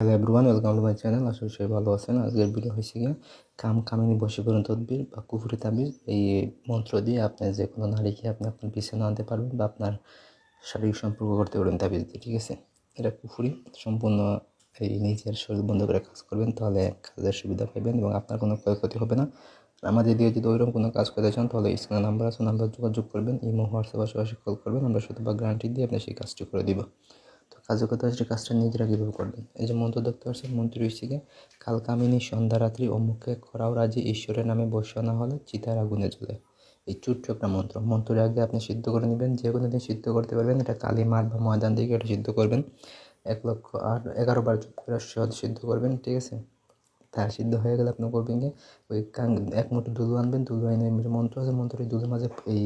Hello everyone welcome to my channel আশা করি সবাই ভালো আছেন। আজকের ভিডিও হয়েছে গিয়ে কাম কামিনী বশীকরণ তদবির বা কুফুরি তাবিজ। এই মন্ত্র দিয়ে আপনি যে কোনো নারীকে আপনি আপনার পিছনে আনতে পারবেন বা আপনার শারীরিক সম্পর্ক করতে পারবেন তাবিজ দিয়ে, ঠিক আছে? এটা কুফুরি, সম্পূর্ণ এই নিজের শরীর বন্ধ করে কাজ করবেন, তাহলে কাজের সুবিধা পাবেন এবং আপনার কোনো ক্ষয়ক্ষতি হবে না। আমাদের দিয়ে যদি ওইরকম কোনো কাজ করতে চান, তাহলে স্ক্রিনে নাম্বার আছে, নাম্বার যোগাযোগ করবেন, ইমো, হোয়াটসঅ্যাপ আশেপাশে কল করবেন, আমরা শুধু বা গ্যারান্টি দিয়ে আপনি সেই কাজটি করে দিব। তো কাজের হচ্ছে কাজটা নিজেরা কীভাবে করবেন? এই যে মন্ত্র দেখতে পাচ্ছেন, মন্ত্র হচ্ছে গিয়ে কাল কামিনী সন্ধ্যা রাত্রি অমুখে করাও রাজি, ঈশ্বরের নামে বসে না হলে চিতার আগুনে জ্বলে। এই ছোট্ট একটা মন্ত্র। মন্ত্রের আগে আপনি সিদ্ধ করে নেবেন, যে কোনো দিন সিদ্ধ করতে পারবেন। এটা কালী মাঠ বা ময়দান দিকে এটা সিদ্ধ করবেন। এক লক্ষ আট এগারো বার চুপ করে সিদ্ধ করবেন, ঠিক আছে? তা সিদ্ধ হয়ে গেলে আপনি করবেন কি ওই এক মুঠো দুধ আনবেন, দুধ যে মন্ত্র আছে মন্ত্রের দুধের মাঝে এই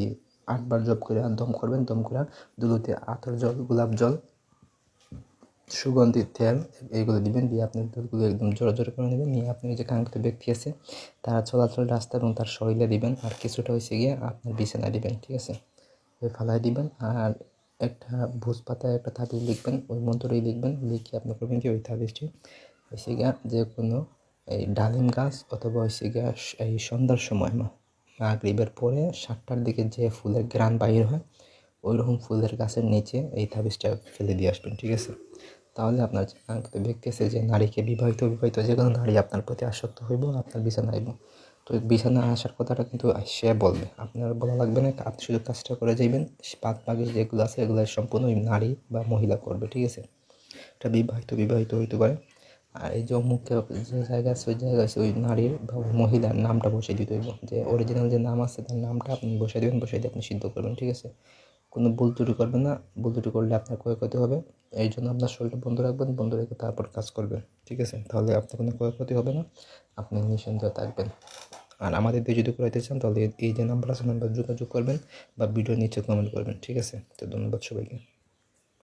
আটবার জপ করে দম করবেন। দম করে দুধতে আতর জল, গোলাপ জল সুগন্ধি তেল এইগুলো দিবেন, দিয়ে আপনি দুধগুলো একদম জোরে জোরে করে নেবেন, নিয়ে আপনি যে কাঙ্ক্ষিত ব্যক্তি আছে, তার চলাচল রাস্তা এবং তার শরীরে দিবেন, আর কিছুটা হয়েছে গিয়ে আপনার বিছানায় দিবেন, ঠিক আছে? ওই ফালায় দিবেন, আর একটা ভোজ পাতায় একটা তাবিজ লিখবেন, ওই মন্ত্রই লিখবেন, লিখে আপনি করবেন কি ওই তাবিজটি হয়েছে গিয়া যে কোনো এই ডালিম গাছ অথবা হয়েছে গিয়া এই সন্ধ্যার সময় মা, মাগরিবের পরে সাতটার দিকে যে ফুলের গ্রান বাইর হয় ওই রকম ফুলের গাছের নিচে এই তাবিজটা ফেলে দিয়ে আসবেন, ঠিক আছে? তাহলে আপনার আছে যে নারীকে বিবাহিত বিবাহিত যে কোনো নারী আপনার প্রতি আসক্ত হইব, আপনার বিছানা আইব। তো বিছানা আসার কথাটা কিন্তু সে বলবে। আপনার বলা লাগবে না, আপনি শুধু কাজটা করে যাইবেন পাঁচ পাগে যেগুলো আছে, এগুলো সম্পূর্ণ নারী বা মহিলা করবে, ঠিক আছে? এটা বিবাহিত বিবাহিত হইতে পারে। আর এই যে মুখে যে জায়গা আছে, ওই জায়গায় আছে, ওই নারীর বা মহিলার নামটা বসিয়ে দিতে হইব। যে অরিজিনাল যে নাম আছে, তার নামটা আপনি বসিয়ে দেবেন, বসিয়ে দিয়ে আপনি সিদ্ধ করবেন, ঠিক আছে? কোনো ভুল ত্রুটি করবেন না, ভুল ত্রুটি করলে আপনার ক্ষয়ক্ষতি হবে। এই জন্য আপনার শরীরটা বন্ধ রাখবেন, বন্ধ রেখে তারপর কাজ করবেন, ঠিক আছে? তাহলে আপনার কোনো ক্ষয়ক্ষতি হবে না, আপনি নিঃসন্দেহ থাকবেন। আর আমাদের দিয়ে যদি করাইতে চান, তাহলে এই যে নাম্বার আছে নাম্বার যোগাযোগ করবেন বা ভিডিও নিচে কমেন্ট করবেন, ঠিক আছে? তো ধন্যবাদ সবাইকে।